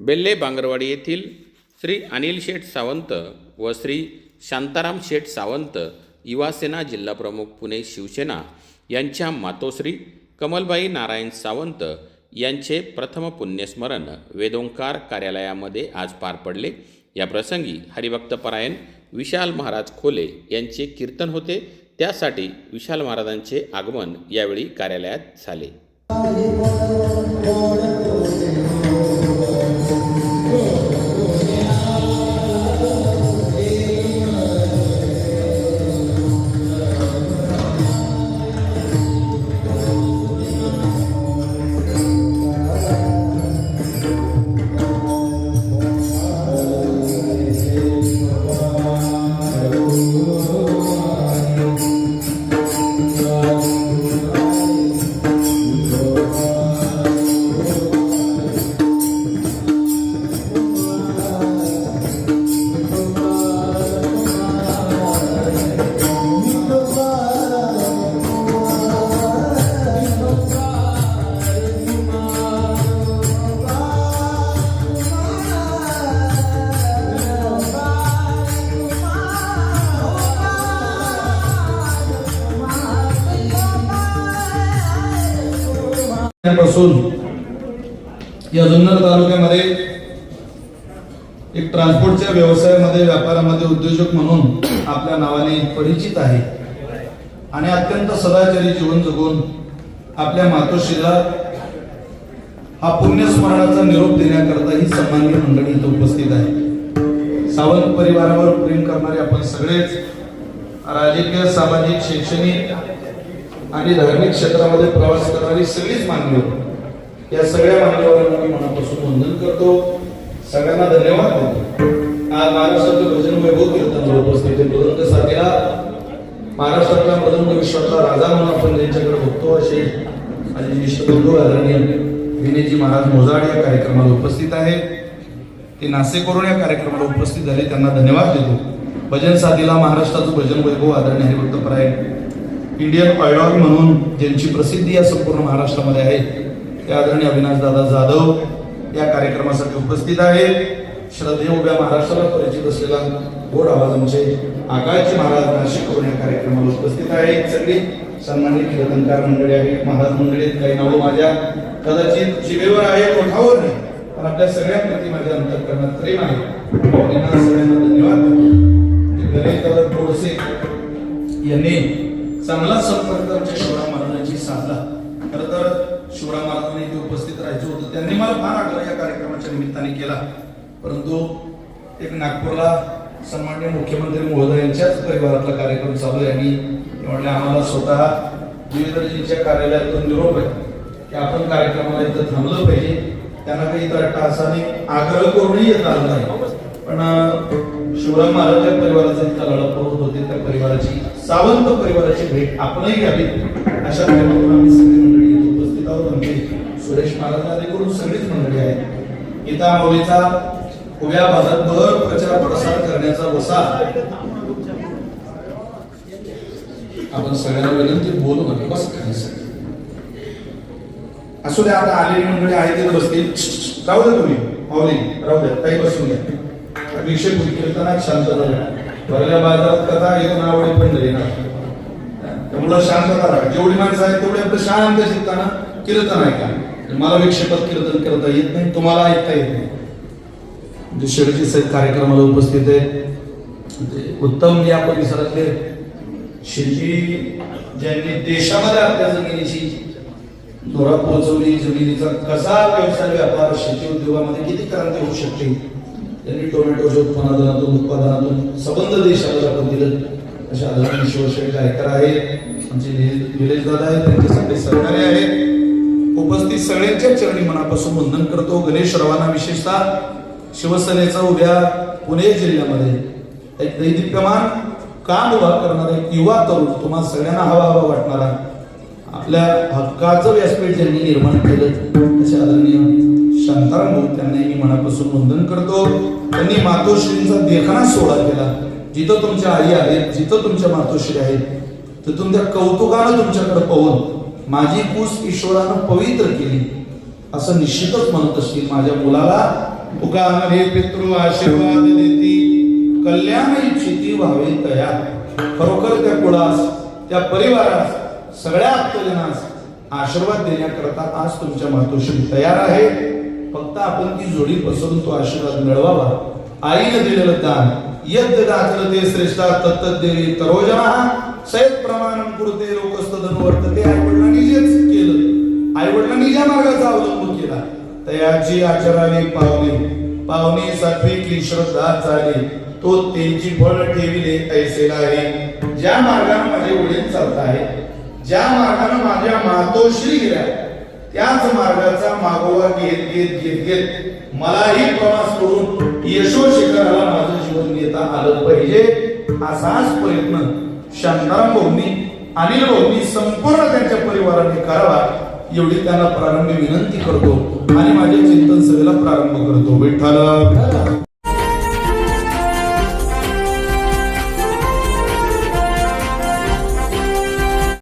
बेल्ले बांगरवाडी येथील श्री अनिल शेठ सावंत व श्री शांताराम शेठ सावंत युवासेना जिल्हाप्रमुख पुणे शिवसेना यांच्या मातोश्री कमलबाई नारायण सावंत यांचे प्रथम पुण्यस्मरण वेदोंकार कार्यालयामध्ये आज पार पडले. या प्रसंगी हरिभक्तपरायण विशाल महाराज खोले यांचे कीर्तन होते. त्यासाठी विशाल महाराजांचे आगमन यावेळी कार्यालयात झाले. போல पासून या जुन्नर तालुक्यामध्ये एक ट्रान्सपोर्टच्या व्यवसायामध्ये व्यापारामध्ये उद्योजक म्हणून आपल्या नावाने परिचित आहे. आणि अत्यंत सदाचारी जीवन जगून आपल्या मातोश्रीला हा पुण्यस्मरणाचा निरोप देण्याकरता ही सन्मान्य मंडळी इथं उपस्थित आहे. सावंत परिवारावर प्रेम करणारे आपण सगळेच राजकीय सामाजिक शैक्षणिक आणि धार्मिक क्षेत्रामध्ये प्रवास करणारी सगळीच मान्यवर या सगळ्या मान्यवरांना मी मनापासून वंदन करतो. सगळ्यांना धन्यवाद देतो. आज महाराष्ट्राचं भजन वैभव कीर्तनाला उपस्थित मृदंग साथीला. महाराष्ट्रातला मृदंग विश्वातला राजा म्हणून आपण त्यांच्याकडे बघतो असे माझे ज्येष्ठ बंधू आदरणीय विनयजी महाराज मोजाड या कार्यक्रमाला उपस्थित आहेत ते नासेकरून या कार्यक्रमाला उपस्थित झाले त्यांना धन्यवाद देतो. भजन साथीला महाराष्ट्राचं भजन वैभव आदरणीय हरिभक्त परायण इंडियन ऑयडॉल म्हणून ज्यांची प्रसिद्धी या संपूर्ण महाराष्ट्रामध्ये आहे ते आदरणीय अविनाश दादा जाधव या कार्यक्रमासाठी उपस्थित आहेत. श्रद्धे उभ्या महाराष्ट्राला परिचित असलेला गोड आवाज आमचे आकाशजी महाराज नाशिकवरून या कार्यक्रमाला उपस्थित आहेत. सगळी सन्मानित कीर्तनकार मंडळी आहेत महाराज मंडळी काही नावं माझ्या. कदाचित शिवेवर आहे कोठावर नाही पण आपल्या सगळ्यांप्रती माझ्या अंतकरणात प्रेम आहे. सगळ्यांना धन्यवाद. गणेश दादा यांनी चांगला संपर्क आमच्या शिवराम महाराजांची साधला. खर तर शिवराम महाराजांनी इथे उपस्थित राहायचं होतं. त्यांनी मला फार आग्रह या कार्यक्रमाच्या निमित्ताने केला. परंतु एक नागपूरला सन्मान्य मुख्यमंत्री महोदय यांच्याच परिवारातला कार्यक्रम चालू आहे. आणि ते म्हणले आम्हाला स्वतः विविधजींच्या कार्यालयातून निरोप आहे. की आपण कार्यक्रमाला इथं थांबलं पाहिजे. त्यांना काही तर टासाने आग्रह करूनही येत आलं नाही. पण शिवराम महाराज परिवाराचा इथं लढा होत होते त्या परिवाराची सावंत परिवाराची भेट आपणही घ्यावी. अशा कार्यक्रमाला आम्ही सगळी मंडळी उपस्थित आहोत. आमचे सुरेश महाराज करून सगळीच मंडळी आहेत. गीता माऊलीचा उभ्या भारतभर प्रचार प्रसार करण्याचा वसा आपण सगळ्यांना विनंती बोलू नका. बस खाली असू द्या आता आलेली मंडळी आहे ते बसतील. राहू द्या तुम्ही. माऊली राहू द्या. काही बसून घ्या. विषय कीर्तनात शांतता द्या. भरल्या बाजारात कथा येऊन आवडी पण ना त्यामुळं शांतता राहा जेवढी माणसं आहेत तेवढे आपलं शांत शिकताना कीर्तन ऐका. मला विक्षेपात कीर्तन करता येत नाही तुम्हाला ऐकता येत नाही. म्हणजे साहेब कार्यक्रमाला उपस्थित आहे ते उत्तम या परिसरातले शेती ज्यांनी देशामध्ये आपल्या जमिनीची धोरा पोहोचवली जमिनीचा कसा व्यवसाय व्यापार शेती उद्योगामध्ये किती क्रांती होऊ शकते? त्यांनी टोमॅटोच्या उत्पादनातून उत्पादनातून सबंध देशाला दाखवून दिलं. असे आदरणीय शिवसेना गायकर आहेत आमचे निलेश दादा आहेत त्यांचे सगळे सहकारी आहेत. उपस्थित सगळ्यांच्या चरणी मनापासून वंदन करतो. गणेश रवाना विशेषतः शिवसेनेचा उभ्या पुणे जिल्ह्यामध्ये एक दैदिप्यमान काम उभा करणारा एक युवा तरुण तुम्हाला सगळ्यांना हवा हवा वाटणारा आपल्या हक्काचं व्यासपीठ ज्यांनी निर्माण केलं असे आदरणीय शांताराम भाऊ त्यांनाही मी मनापासून वंदन करतो. त्यांनी मातोश्रींचा देखणा सोहळा केला. जिथं तुमच्या आई आहेत जिथं तुमच्या मातोश्री आहेत तर तुमच्या कौतुकानं तुमच्याकडे पाहून माझी कूस ईश्वरानं पवित्र केली. असं निश्चितच म्हणत असतील माझ्या मुलाला. तुका हे पितृ आशीर्वाद देती. कल्याण इच्छिती व्हावे तया. खरोखर त्या कुळास त्या परिवारास सगळ्या आप्तजनास आशीर्वाद देण्याकरता आज तुमच्या मातोश्री तयार आहे. फक्त आपण ती जोडी पसरून तो आशीर्वाद मिळवावा. आईने दिलेलं दान. यज्ञ दाखल ते श्रेष्ठा तत्तदेवी तरोजना. सयत प्रमाणम कुरुते लोकस्तदन वर्तते. आई वडिलांनी जेच केलं आई वडिलांनी ज्या मार्गाचा अवलंब केला तयाची आचरावी पावली. पावनी सात्विकी श्रद्धा झाली तो त्यांची फळ ठेविले ऐसे आहे ज्या मार्गाने माझे वडील चालत आहे ज्या मार्गाने माझ्या मातोश्री गेल्या त्याच मार्गाचा मागोवा घेत घेत घेत घेत मलाही प्रवास करून यशो शिखराला माझं जीवन घेता आलं पाहिजे. असाच प्रयत्न शांताराम भाऊंनी अनिल भाऊंनी संपूर्ण त्यांच्या परिवाराने करावा एवढी त्यांना प्रारंभी विनंती करतो आणि माझ्या चिंतन सभेला प्रारंभ करतो. विठ्ठल!